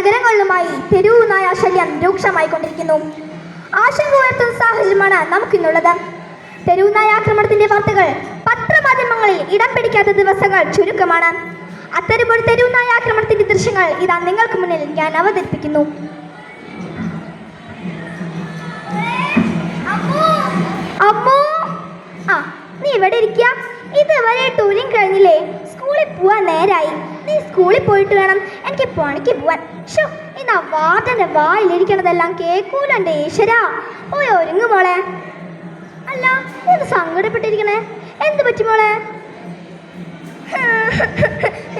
നഗരങ്ങളിലുമായി തെരുവു നായ ശല്യം രൂക്ഷമായിക്കൊണ്ടിരിക്കുന്നു. ആശങ്ക ഉയർത്തുന്ന സാഹചര്യമാണ് നമുക്കിന്നുള്ളത്. തെരുവു നായ ആക്രമണത്തിന്റെ വാർത്തകൾ പത്രമാധ്യമങ്ങളിൽ ഇടം പിടിക്കാത്ത ദിവസങ്ങൾ ചുരുക്കമാണ്. അത്തരമൊരു തെരുവു നായ ആക്രമണത്തിന്റെ ദൃശ്യങ്ങൾ ഇതാ നിങ്ങൾക്ക് മുന്നിൽ ഞാൻ അവതരിപ്പിക്കുന്നു. അമ്മോ! നീ ഇവിടെ ഇരിക്കുക ഇതുവരെ ടൂലിങ് കഴിഞ്ഞില്ലേ? സ്കൂളിൽ പോവാൻ നേരായി. നീ സ്കൂളിൽ പോയിട്ട് വേണം എനിക്ക് പണിക്ക് പോവാൻ. ഷോ ഇന്ന് ആ വാർഡന്റെ വായിലിരിക്കണതെല്ലാം കേൾക്കൂല എന്റെ ഈശ്വരാ? പോയി ഒരുങ്ങു മോളെ. അല്ല ഇത് സങ്കടപ്പെട്ടിരിക്കണേ? എന്ത് പറ്റി മോളെ?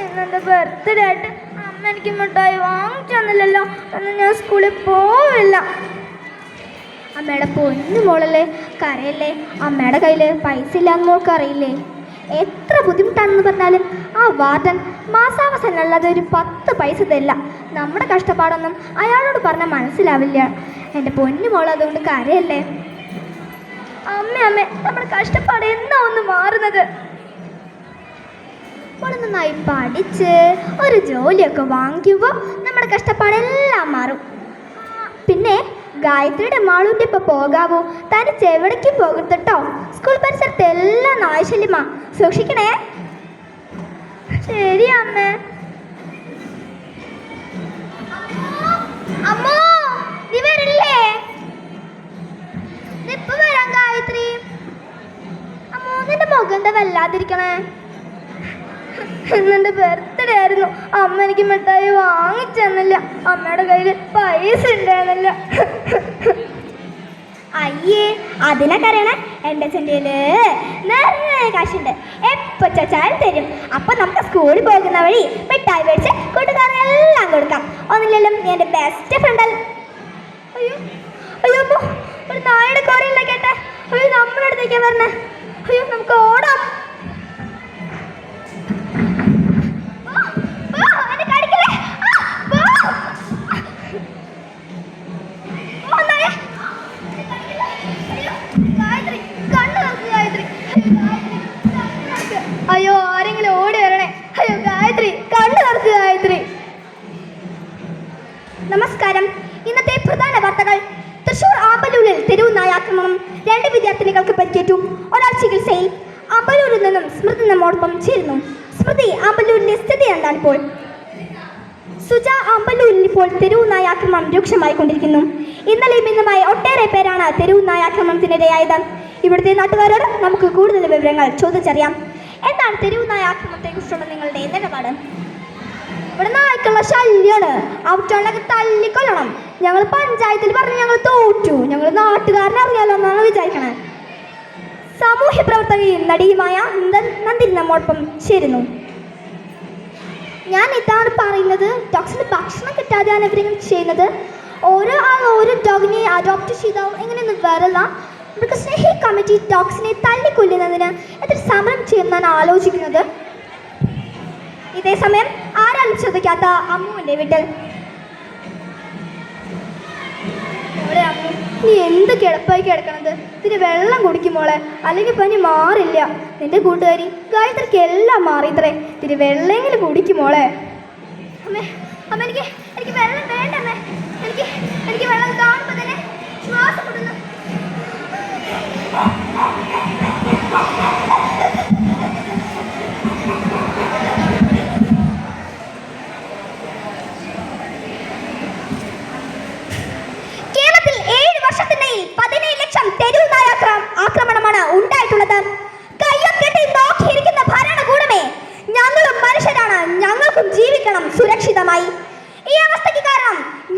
ഇന്നെന്റെ ബർത്ത്ഡേ ആയിട്ട് അമ്മ എനിക്ക് മിഠായി വാങ്ങിച്ചു തന്നില്ലല്ലോ അന്ന് ഞാൻ സ്കൂളിൽ പോവില്ല. അമ്മയുടെ പൊന്നു മോളല്ലേ? കരയല്ലേ? അമ്മയുടെ കയ്യിൽ പൈസ ഇല്ലാന്ന് മോൾക്കറിയില്ലേ എത്ര ബുദ്ധിമുട്ടാണെന്ന് പറഞ്ഞാലും ആ വാർഡൻ മാസാവസാനം അല്ലാതെ ഒരു പത്ത് പൈസ തരില്ല. നമ്മുടെ കഷ്ടപ്പാടൊന്നും അയാളോട് പറഞ്ഞാൽ മനസ്സിലാവില്ല. എന്റെ പൊന്നു മോൾ അതുകൊണ്ട് കരയല്ലേ? അമ്മ അമ്മ നമ്മുടെ കഷ്ടപ്പാട് എന്നാ ഒന്ന് മാറുന്നത്? നന്നായി പഠിച്ച് ഒരു ജോലിയൊക്കെ വാങ്ങിക്കുമ്പോൾ നമ്മുടെ കഷ്ടപ്പാടെല്ലാം മാറും. പിന്നെ ഗായത്രിയുടെ മാളൂന്റെ ഇപ്പൊ പോകാവോ. തനിച്ച് എവിടേക്കും പോകത്തട്ടോ സ്കൂൾ പരിസരത്ത് എല്ലാം നാശല്യമാ സൂക്ഷിക്കണേ. ശരി അമ്മ. അമ്മോ നീ വരില്ലേ? വരാം ഗായത്രി. അമ്മോ നിന്റെ മുഖം എന്താ വല്ലാതിരിക്കണേ? ഇന്നെന്റെ ബർത്ത്ഡേ ആയിരുന്നു. അമ്മ എനിക്ക് മിഠായി വാങ്ങിച്ചെന്നില്ല. അമ്മയുടെ കയ്യിൽ പൈസ ഉണ്ടായിരുന്നില്ല അയ്യേ അതിനൊക്കെ അറിയണേ? എന്റെ ചെണ്ടിയിൽ നിറയെ കാശുണ്ട്. എപ്പോൾ ചച്ചാൽ തരും. അപ്പൊ നമുക്ക് സ്കൂളിൽ പോകുന്ന വഴി മിഠായി മേടിച്ച് കൂട്ടുകാരെല്ലാം കൊടുക്കാം. ഒന്നില്ലെങ്കിലും എന്റെ ബെസ്റ്റ് ഫ്രണ്ട് അല്ല? അയ്യോ അയ്യോ അപ്പോൾ ഒരു നായുടെ കോരയില്ല കേട്ടെ. അയ്യോ നമ്മുടെ അടുത്തേക്കാ പറഞ്ഞേ അയ്യോ നമുക്ക് ഓടാം. നായാക്രമണം രണ്ട് വിദ്യാർത്ഥിനികൾക്ക് പരിക്കേറ്റു. ഒരാൾ ചികിത്സയിൽ അമ്പലൂരിൽ നിന്നും സ്മൃതി നമ്മോടൊപ്പം ചേരുന്നു. സ്മൃതി അമ്പലൂരിന്റെ സ്ഥിതി എന്താണ് ഇപ്പോൾ സുജ അമ്പലൂരിൽ ഇപ്പോൾ തെരുവ് നായാക്രമണം രൂക്ഷമായിക്കൊണ്ടിരിക്കുന്നു. ഇന്നലെയും ഇന്നുമായി ഒട്ടേറെ പേരാണ് തെരുവ് നായാക്രമണത്തിനിരയായത് ഇവിടുത്തെ നാട്ടുകാരോട് നമുക്ക് കൂടുതൽ വിവരങ്ങൾ ചോദിച്ചറിയാം. എന്താണ് തെരുവ് കുറിച്ചുള്ള നിങ്ങളുടെ നിലപാട്? ഇവിടെ നായ്ക്കളുടെ ശല്യാണ്. ഔട്ടുള്ളൊക്കെ തല്ലിക്കൊല്ലണം. ഞങ്ങൾ പഞ്ചായത്തിൽ പറഞ്ഞ് ഞങ്ങൾ തോറ്റു. ഞങ്ങൾ നാട്ടുകാരനെ അറിയാലോ എന്നാണ് വിചാരിക്കണേ. സാമൂഹ്യ പ്രവർത്തകയും നടിയുമായ നന്ദി നമ്മോടൊപ്പം ചേരുന്നു. ഞാൻ ഇതാണ് പറയുന്നത്. ഡോക്ടറിന് ഭക്ഷണം കിട്ടാതെയാണ് ഇവരിങ്ങനെ ചെയ്യുന്നത്. ഓരോ ആൾ ഓരോ ഡോഗിനെ അഡോപ്റ്റ് ചെയ്താൽ എങ്ങനെയൊന്നും വരില്ല മൃഗസ്നേഹി കമ്മിറ്റി ഡോഗ്സിനെ തല്ലിക്കൊല്ലുന്നതിന് എത്ര സമരം ചെയ്യുമെന്നാണ് ആലോചിക്കുന്നത്. ഇതേ സമയം ആരാലും ശ്രദ്ധിക്കാത്ത അമ്മുവിന്റെ വീട്ടിൽ? നീ എന്ത് കിടപ്പായി കിടക്കണത്? ഇതിന് വെള്ളം കുടിക്കും മോളെ. അല്ലെങ്കിൽ പനി മാറില്ല. നിന്റെ കൂട്ടുകാരി ഗായത്രിക്ക് എല്ലാം മാറിത്രേ. ഇതിന് വെള്ളമെങ്കിലും കുടിക്കും മോളെ. അമ്മേ അമ്മ എനിക്ക് എനിക്ക് വെള്ളം വേണ്ട അമ്മേ. എനിക്ക് എനിക്ക് വെള്ളം കാണുമ്പോൾ തന്നെ ശ്വാസം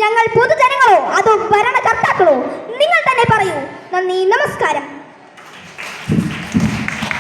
ഞങ്ങൾ പൊതുജനങ്ങളോ അതോ ഭരണകർത്താക്കളോ? നിങ്ങൾ തന്നെ പറയൂ. നന്ദി നമസ്കാരം.